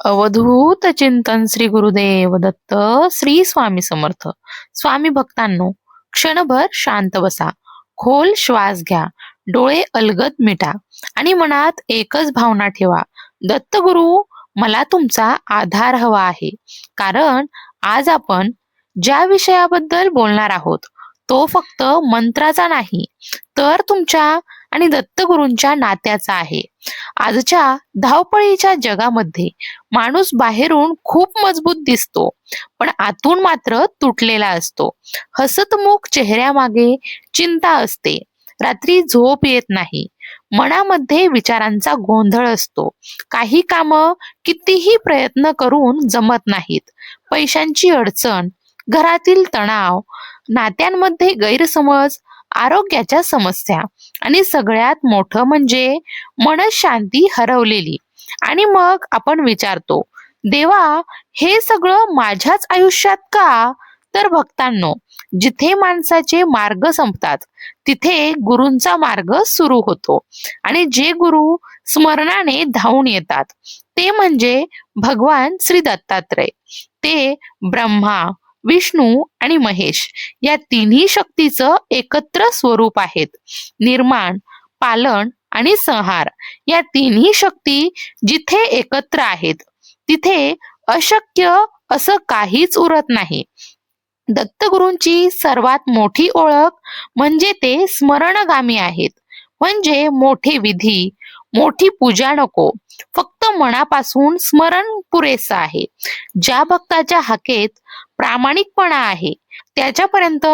अवधूत चिंतन श्री गुरुदेव दत्त श्री स्वामी समर्थ. स्वामी भक्तांनो क्षणभर शांत बसा. खोल श्वास घ्या. डोळे अलगद मिटा. आणि मनात एकच भावना ठेवा. दत्त गुरु मला तुमचा आधार हवा आहे. कारण आज आपण ज्या विषयाबद्दल बोलणार आहोत तो फक्त मंत्राचा नाही तर तुमच्या आणि दत्तगुरूंच्या नात्याचा आहे. आजच्या धावपळीच्या जगामध्ये माणूस बाहेरून खूप मजबूत दिसतो पण आतून मात्र तुटलेला असतो. हसतमुख चेहऱ्यामागे चिंता असते. रात्री झोप येत नाही. मनामध्ये विचारांचा गोंधळ असतो. काही काम कितीही प्रयत्न करून जमत नाहीत. पैशांची अडचण घरातील तणाव नात्यांमध्ये गैरसमज आरोग्याच्या समस्या. आणि सगळ्यात मोठं म्हणजे मनशांती हरवलेली. आणि मग आपण विचारतो देवा हे सगळं माझ्याच आयुष्यात का? तर भक्तांनो जिथे माणसाचे मार्ग संपतात तिथे गुरूंचा मार्ग सुरू होतो. आणि जे गुरु स्मरणाने धावून येतात ते म्हणजे भगवान श्री दत्तात्रय. ते ब्रह्मा विष्णू आणि महेश या तिन्ही शक्तीचं एकत्र स्वरूप आहेत. निर्माण पालन आणि संहार या तिन्ही शक्ती जिथे एकत्र आहेत तिथे अशक्य असं काहीच उरत नाही. दत्तगुरूंची सर्वात मोठी ओळख म्हणजे ते स्मरणगामी आहेत. म्हणजे मोठे विधी मोठी पूजा नको फक्त मनापासून स्मरण पुरेसं आहे. ज्या भक्ताच्या हाकेत प्रामाणिकपणा आहे. त्याच्यापर्यंत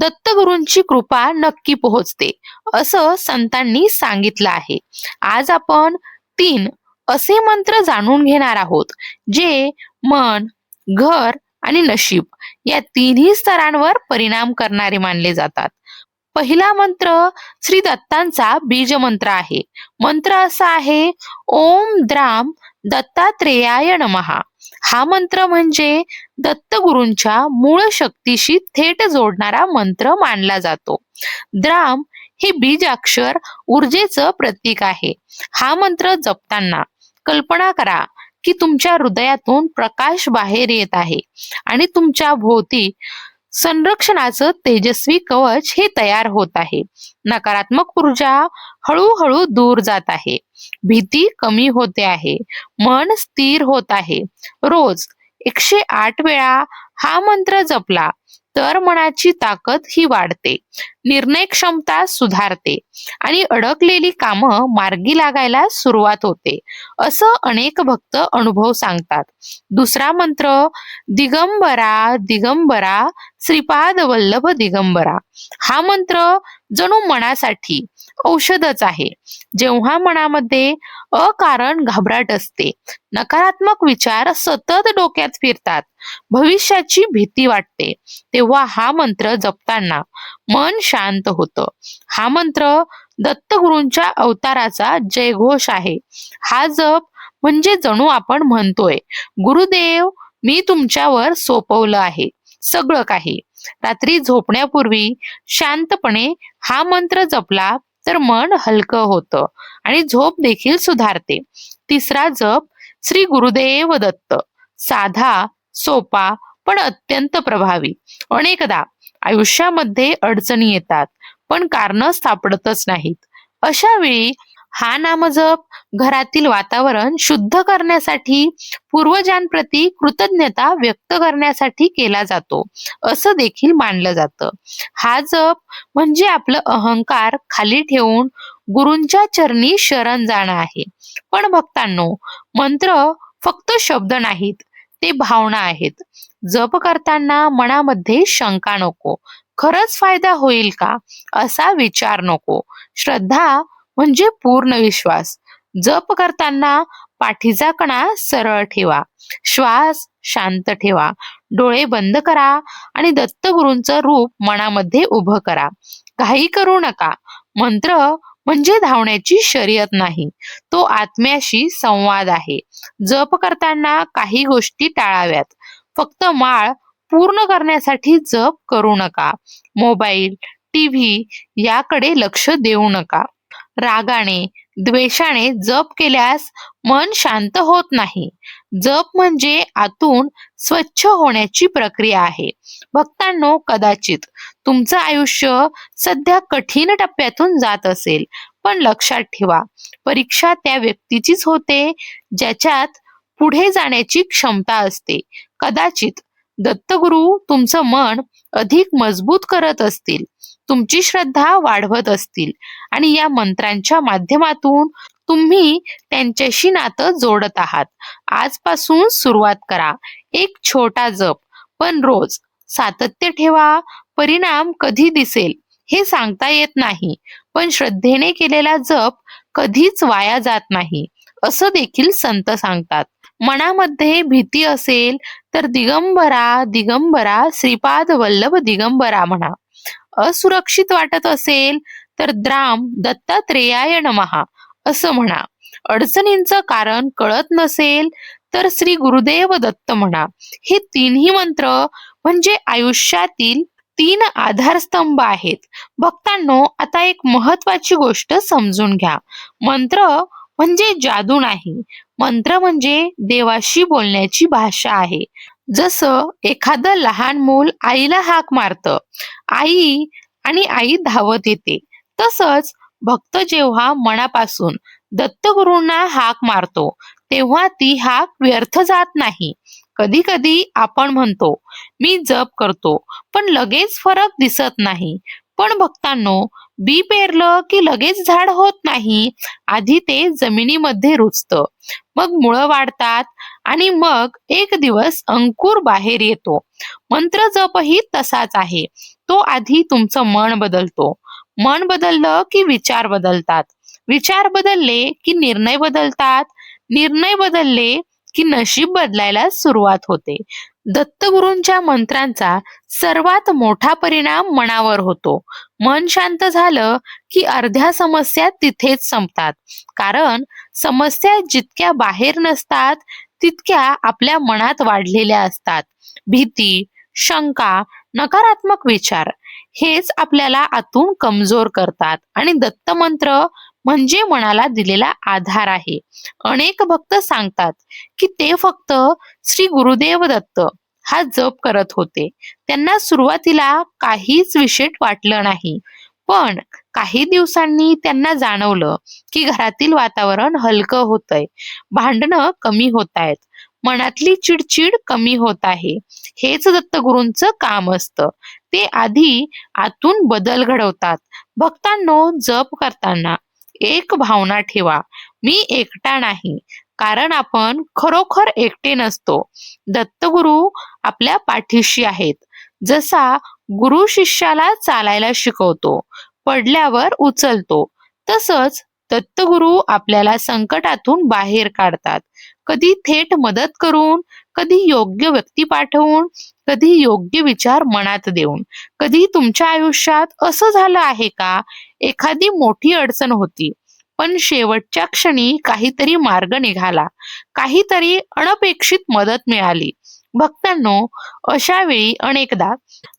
दत्तगुरूंची कृपा नक्की पोहोचते असं संतांनी सांगितलं आहे. आज आपण तीन असे मंत्र जाणून घेणार आहोत जे मन घर आणि नशीब या तिन्ही स्तरांवर परिणाम करणारे मानले जातात. पहिला मंत्र श्री दत्तांचा बीज मंत्र आहे. मंत्र असा आहे ओम द्राम दत्तात्रेयाय नमहा हा मंत्र म्हणजे दत्तगुरूंच्या मूळ शक्तीशी थेट जोडणारा मंत्र मानला जातो. द्राम हे बीजाक्षर ऊर्जेचं प्रतीक आहे. हा मंत्र जपताना कल्पना करा की तुमच्या हृदयातून प्रकाश बाहेर येत आहे आणि तुमच्या भोवती संरक्षणाचं तेजस्वी कवच हे तयार होत आहे. नकारात्मक ऊर्जा हळूहळू दूर जात आहे. भीती कमी होते आहे. मन स्थिर होत आहे. रोज एकशे आठ वेळा हा मंत्र जपला तर मनाची ताकद ही वाढते. निर्णय क्षमता सुधारते आणि अडकलेली कामं मार्गी लागायला सुरुवात होते. असं अनेक भक्त अनुभव सांगतात. दुसरा मंत्र दिगंबरा दिगंबरा श्रीपाद वल्लभ दिगंबरा. हा मंत्र जणू मनासाठी औषधच आहे. जेव्हा मनामध्ये अकारण घाबराट असते नकारात्मक विचार सतत डोक्यात फिरतात भविष्याची भीती वाटते. तेव्हा हा मंत्र जपताना मन शांत होतं. हा मंत्र दत्तगुरूंच्या अवताराचा जयघोष आहे. हा जप म्हणजे जणू आपण म्हणतोय गुरुदेव मी तुमच्यावर सोपवलं आहे सगळं काही रात्री झोपण्यापूर्वी शांतपणे हा मंत्र जपला तर मन हलकं होतं आणि झोप देखील सुधारते. तिसरा जप श्री गुरुदेव दत्त साधा सोपा पण अत्यंत प्रभावी. अनेकदा आयुष्यामध्ये अडचणी येतात पण कारण सापडतच नाहीत. अशा वेळी हा नामजप घरातील वातावरण शुद्ध करण्यासाठी पूर्वजांप्रती कृतज्ञता व्यक्त करण्यासाठी केला जातो असं देखील मानलं जातं. हा जप म्हणजे आपलं अहंकार खाली ठेवून गुरूंच्या चरणी शरण जाणं आहे. पण भक्तांनो मंत्र फक्त शब्द नाहीत ते भावना आहेत. जप करताना मनामध्ये शंका नको. खरंच फायदा होईल का? असा विचार नको. श्रद्धा म्हणजे पूर्ण विश्वास. जप करताना पाठीचा कणा सरळ ठेवा. श्वास शांत ठेवा. डोळे बंद करा आणि दत्तगुरूंचं रूप मनामध्ये उभं करा. घाई करू नका. मंत्र म्हणजे धावण्याची शर्यत नाही. तो आत्म्याशी संवाद आहे. जप करताना काही गोष्टी टाळाव्यात. फक्त माळ पूर्ण करण्यासाठी जप करू नका. मोबाईल टीव्ही याकडे लक्ष देऊ नका. रागाने द्वेषाने जप केल्यास मन शांत होत नाही. जप म्हणजे आतून स्वच्छ होण्याची प्रक्रिया आहे. भक्तांनो कदाचित तुमचं आयुष्य सध्या कठीण टप्प्यातून जात असेल पण लक्षात ठेवा परीक्षा त्या व्यक्तीचीच होते ज्याच्यात पुढे जाण्याची क्षमता असते. कदाचित दत्तगुरु तुमचं मन अधिक मजबूत करत असतील. तुमची श्रद्धा वाढवत असतील. आणि या मंत्रांच्या माध्यमातून तुम्ही त्यांच्याशी नातं जोडत आहात. आजपासून सुरुवात करा. एक छोटा जप. पण रोज सातत्य ठेवा. परिणाम कधी दिसेल हे सांगता येत नाही. पण श्रद्धेने केलेला जप कधीच वाया जात नाही. असं देखील संत सांगतात. मनामध्ये भीती असेल तर दिगंबरा दिगंबरा श्रीपाद वल्लभ दिगंबरा म्हणा. असुरक्षित वाटत असेल तर द्राम दत्तात्रेयाय नमहा असं म्हणा. अडचणींचं कारण कळत नसेल तर श्री गुरुदेव दत्त म्हणा. हे तीनही मंत्र म्हणजे आयुष्यातील तीन आधारस्तंभ आहेत. भक्तांनो आता एक महत्वाची गोष्ट समजून घ्या. मंत्र म्हणजे जादू नाही. मंत्र म्हणजे देवाशी बोलण्याची भाषा आहे. जसं एखादं लहान मूल आईला हाक मारतं आई आणि आई धावत येते तसंच भक्त जेव्हा मनापासून दत्तगुरूंना हाक मारतो तेव्हा ती हाक व्यर्थ जात नाही. कधी कधी आपण म्हणतो मी जप करतो पण लगेच फरक दिसत नाही. पण भक्तांनो बी पेरलं की लगेच झाड होत नाही आधी ते जमिनीमध्ये रुजतं. मग मुळं वाढतात आणि मग एक दिवस अंकुर बाहेर येतो. मंत्र जपही तसाच आहे. तो आधी तुमचं मन बदलतो. मन बदललं की विचार बदलतात. विचार बदलले की निर्णय बदलतात. निर्णय बदलले की नशीब बदलायला सुरुवात होते. दत्तगुरूंच्या मंत्रांचा सर्वात मोठा परिणाम मनावर होतो. मन शांत झालं की अर्ध्या समस्या तिथेच संपतात. कारण समस्या जितक्या बाहेर नसतात तितक्या आपल्या मनात वाढलेल्या असतात. भीती शंका नकारात्मक विचार हेच आपल्याला आतून कमजोर करतात. आणि दत्त मंत्र म्हणजे मनाला दिलेला आधार आहे. अनेक भक्त सांगतात की ते फक्त श्री गुरुदेव दत्त हा जप करत होते. त्यांना सुरुवातीला काहीच विशेष वाटलं नाही. पण काही दिवसांनी त्यांना जाणवलं की घरातील वातावरण हलकं होतंय. भांडणं कमी होत आहेत. मनातली चिडचिड कमी होत आहे. हेच दत्तगुरूंचं काम असतं. ते आधी आतून बदल घडवतात. भक्तांनो जप करताना एक भावना ठेवा. मी एकटा नाही कारण आपण खरोखर एकटे नसतो. दत्तगुरु आपल्या पाठीशी आहेत. जसा गुरु शिष्याला चालायला शिकवतो पडल्यावर उचलतो. तसंच दत्तगुरु आपल्याला संकटातून बाहेर काढतात. कधी थेट मदत करून कधी योग्य व्यक्ती पाठवून कधी योग्य विचार मनात देऊन. कधी तुमच्या आयुष्यात असं झालं आहे का? एखादी मोठी अडचण होती. पण शेवटच्या क्षणी काहीतरी मार्ग निघाला. काहीतरी अनपेक्षित मदत मिळाली. भक्तांनो अशा वेळी अनेकदा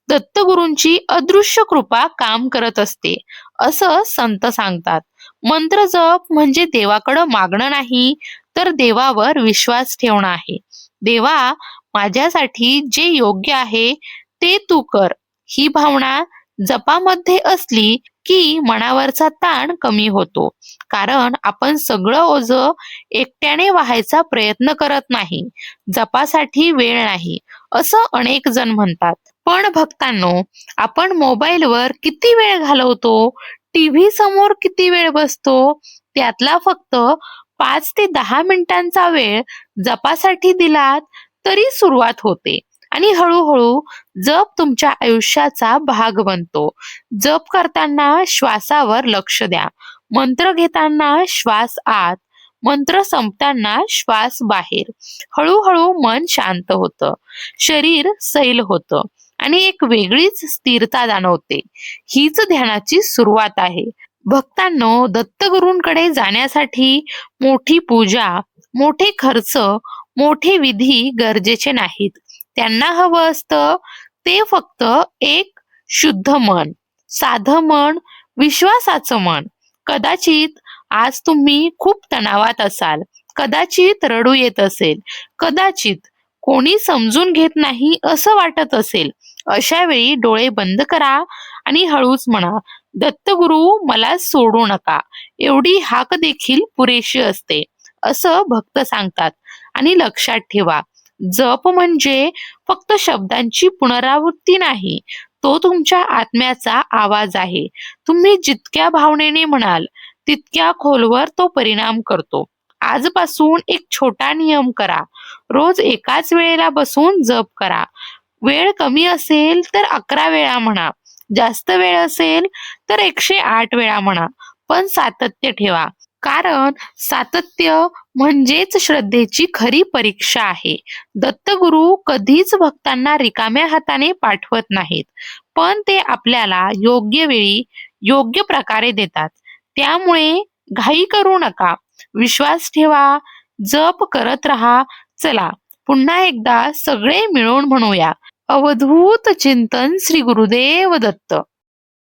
दत्तगुरूंची अदृश्य कृपा काम करत असते असं संत सांगतात. मंत्र जप म्हणजे देवाकडं मागणं नाही तर देवावर विश्वास ठेवणं आहे. देवा माझ्यासाठी जे योग्य आहे ते तू कर. ही भावना जपामध्ये असली की मनावरचा ताण कमी होतो. कारण आपण सगळं ओझ एकट्याने व्हायचा प्रयत्न करत नाही. जपासाठी वेळ नाही असं अनेक जण म्हणतात. पण भक्तांनो आपण मोबाईलवर किती वेळ घालवतो? टीव्ही समोर किती वेळ बसतो? त्यातला फक्त पाच ते दहा मिनिटांचा वेळ जपासाठी दिलात तरी सुरुवात होते. आणि हळूहळू जप तुमच्या आयुष्याचा भाग बनतो. जप करताना श्वासावर लक्ष द्या. मंत्र घेताना श्वास आत मंत्र संपताना श्वास बाहेर. हळूहळू मन शांत होतं. शरीर सैल होतं आणि एक वेगळीच स्थिरता जाणवते. हीच ध्यानाची सुरुवात आहे. भक्तांनो दत्तगुरूंकडे जाण्यासाठी मोठी पूजा मोठे खर्च मोठे विधी गरजेचे नाहीत. त्यांना हवं असतं ते फक्त एक शुद्ध मन साधं मन विश्वासाचं मन. कदाचित आज तुम्ही खूप तणावात असाल कदाचित रडू येत असेल कदाचित कोणी समजून घेत नाही असं वाटत असेल अशा वेळी डोळे बंद करा आणि हळूच म्हणा दत्तगुरु मला सोडू नका. एवढी हाक देखील पुरेशी असते. असं भक्त सांगतात आणि लक्षात ठेवा जप म्हणजे फक्त शब्दांची पुनरावृत्ती नाही तो तुमच्या आत्म्याचा आवाज आहे. तुम्ही जितक्या भावनेने म्हणाल तितक्या खोलवर तो परिणाम करतो. आजपासून एक छोटा नियम करा. रोज एकाच वेळेला बसून जप करा. वेळ कमी असेल तर अकरा वेळा म्हणा. जास्त वेळ असेल तर एकशे आठ वेळा म्हणा. पण सातत्य ठेवा. कारण सातत्य म्हणजेच श्रद्धेची खरी परीक्षा आहे. दत्तगुरु कधीच भक्तांना रिकाम्या हाताने पाठवत नाहीत. पण ते आपल्याला योग्य वेळी योग्य प्रकारे देतात. त्यामुळे घाई करू नका. विश्वास ठेवा. जप करत राहा. चला पुन्हा एकदा सगळे मिळून म्हणूया. अवधूत चिंतन श्री गुरुदेव दत्त.